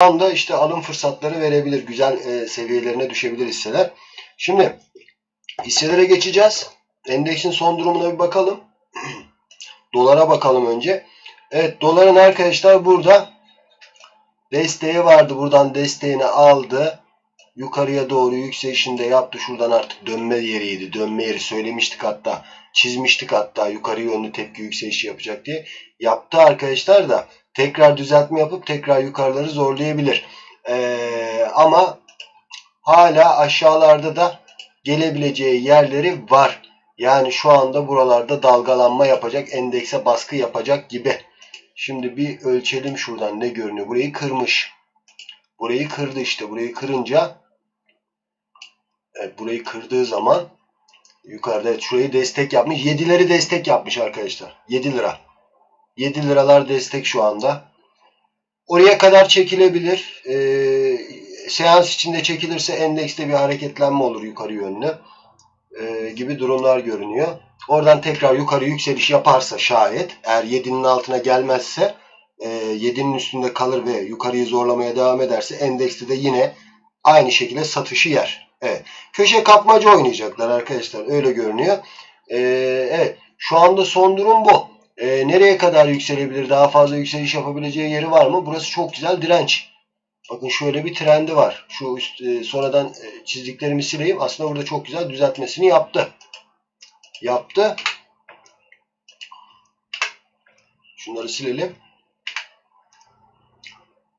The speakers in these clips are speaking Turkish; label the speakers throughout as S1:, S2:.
S1: anda işte alım fırsatları verebilir. Güzel e, seviyelerine düşebilir hisseler. Şimdi hisselere geçeceğiz. Endeksin son durumuna bir bakalım. Dolara bakalım önce. Evet doların arkadaşlar burada desteği vardı. Buradan desteğini aldı. Yukarıya doğru yükselişinde yaptı. Şuradan artık dönme yeriydi. Dönme yeri söylemiştik hatta. Çizmiştik hatta yukarı yönlü tepki yükselişi yapacak diye. Yaptı arkadaşlar da tekrar düzeltme yapıp tekrar yukarıları zorlayabilir. Ee, ama hala aşağılarda da gelebileceği yerleri var. Yani şu anda buralarda dalgalanma yapacak, endekse baskı yapacak gibi. Şimdi bir ölçelim şuradan ne görünüyor. Burayı kırmış. Burayı kırdı işte. Burayı kırınca evet, burayı kırdığı zaman yukarıda evet, şurayı destek yapmış. 7'leri destek yapmış arkadaşlar. 7 lira. 7 liralar destek şu anda. Oraya kadar çekilebilir. Ee, seans içinde çekilirse endekste bir hareketlenme olur yukarı yönlü. Ee, gibi durumlar görünüyor. Oradan tekrar yukarı yükseliş yaparsa şayet eğer 7'nin altına gelmezse e, 7'nin üstünde kalır ve yukarıyı zorlamaya devam ederse endekste de yine aynı şekilde satışı yer. Evet. Köşe kapmaca oynayacaklar arkadaşlar. Öyle görünüyor. Ee, evet. Şu anda son durum bu. Ee, nereye kadar yükselebilir? Daha fazla yükseliş yapabileceği yeri var mı? Burası çok güzel direnç. Bakın şöyle bir trendi var. Şu üst, e, sonradan e, çizdiklerimi sileyim. Aslında burada çok güzel düzeltmesini yaptı. Yaptı. Şunları silelim.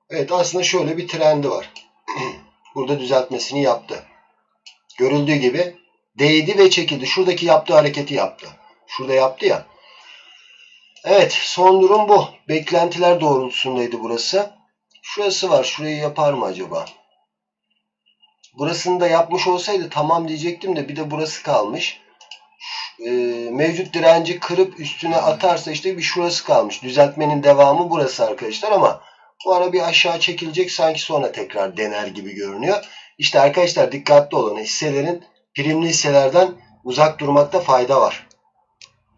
S1: Evet aslında şöyle bir trendi var. burada düzeltmesini yaptı. Görüldüğü gibi değdi ve çekildi. Şuradaki yaptığı hareketi yaptı. Şurada yaptı ya. Evet son durum bu. Beklentiler doğrultusundaydı burası. Şurası var. Şurayı yapar mı acaba? Burasını da yapmış olsaydı tamam diyecektim de bir de burası kalmış. Ee, mevcut direnci kırıp üstüne atarsa işte bir şurası kalmış. Düzeltmenin devamı burası arkadaşlar ama bu ara bir aşağı çekilecek sanki sonra tekrar dener gibi görünüyor. İşte arkadaşlar dikkatli olun. Hisselerin primli hisselerden uzak durmakta fayda var.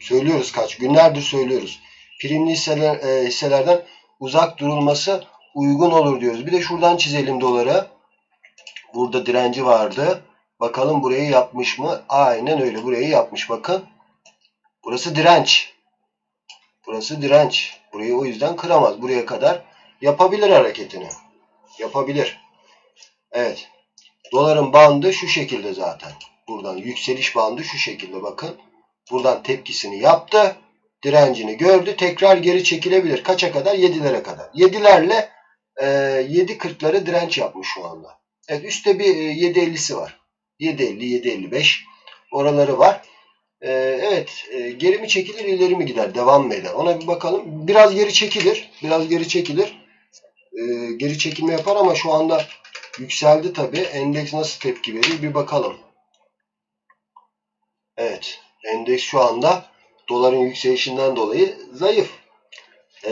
S1: Söylüyoruz kaç günlerdir söylüyoruz. Primli hisseler, e, hisselerden uzak durulması uygun olur diyoruz. Bir de şuradan çizelim doları. Burada direnci vardı. Bakalım burayı yapmış mı? Aynen öyle. Burayı yapmış. Bakın. Burası direnç. Burası direnç. Burayı o yüzden kıramaz. Buraya kadar yapabilir hareketini. Yapabilir. Evet. Doların bandı şu şekilde zaten. Buradan yükseliş bandı şu şekilde bakın. Buradan tepkisini yaptı. Direncini gördü. Tekrar geri çekilebilir. Kaça kadar? 7'lere kadar. 7'lerle e, 7.40'ları direnç yapmış şu anda. Evet üstte bir e, 7.50'si var. 7.50, 7.55 oraları var. E, evet e, geri mi çekilir ileri mi gider? Devam mı eder? Ona bir bakalım. Biraz geri çekilir. Biraz geri çekilir. E, geri çekilme yapar ama şu anda yükseldi tabi. Endeks nasıl tepki verir bir bakalım. Evet. Endeks şu anda doların yükselişinden dolayı zayıf. Ee,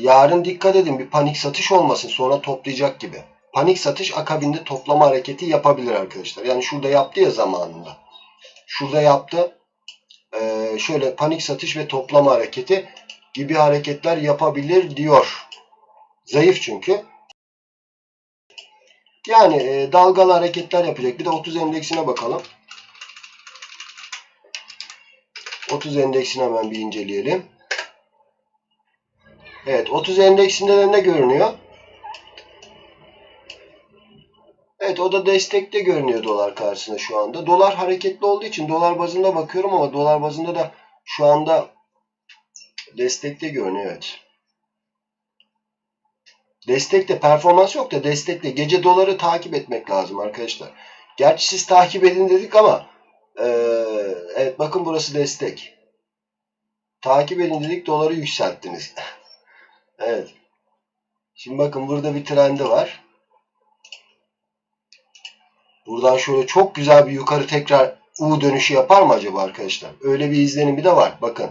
S1: yarın dikkat edin bir panik satış olmasın sonra toplayacak gibi. Panik satış akabinde toplama hareketi yapabilir arkadaşlar. Yani şurada yaptı ya zamanında. Şurada yaptı. Ee, şöyle panik satış ve toplama hareketi gibi hareketler yapabilir diyor. Zayıf çünkü. Yani e, dalgalı hareketler yapacak. Bir de 30 endeksine bakalım. 30 endeksini hemen bir inceleyelim. Evet 30 endeksinde de ne görünüyor? Evet o da destekte görünüyor dolar karşısında şu anda. Dolar hareketli olduğu için dolar bazında bakıyorum ama dolar bazında da şu anda destekte görünüyor evet. Destekte performans yok da destekte. Gece doları takip etmek lazım arkadaşlar. Gerçi siz takip edin dedik ama ee, evet bakın burası destek. Takip edin dedik doları yükselttiniz. evet. Şimdi bakın burada bir trendi var. Buradan şöyle çok güzel bir yukarı tekrar U dönüşü yapar mı acaba arkadaşlar? Öyle bir izlenimi de var. Bakın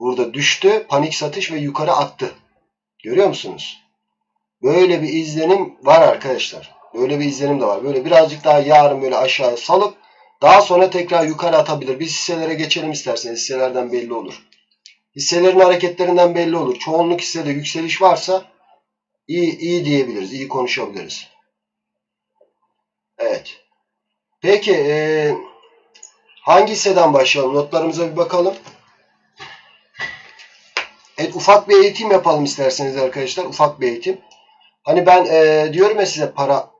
S1: burada düştü, panik satış ve yukarı attı. Görüyor musunuz? Böyle bir izlenim var arkadaşlar. Böyle bir izlenim de var. Böyle birazcık daha yarın böyle aşağı salıp daha sonra tekrar yukarı atabilir. Biz hisselere geçelim isterseniz. Hisselerden belli olur. Hisselerin hareketlerinden belli olur. Çoğunluk hissede yükseliş varsa İyi, iyi diyebiliriz. iyi konuşabiliriz. Evet. Peki e, hangi hisseden başlayalım? Notlarımıza bir bakalım. Evet ufak bir eğitim yapalım isterseniz arkadaşlar. Ufak bir eğitim. Hani ben e, diyorum ya size para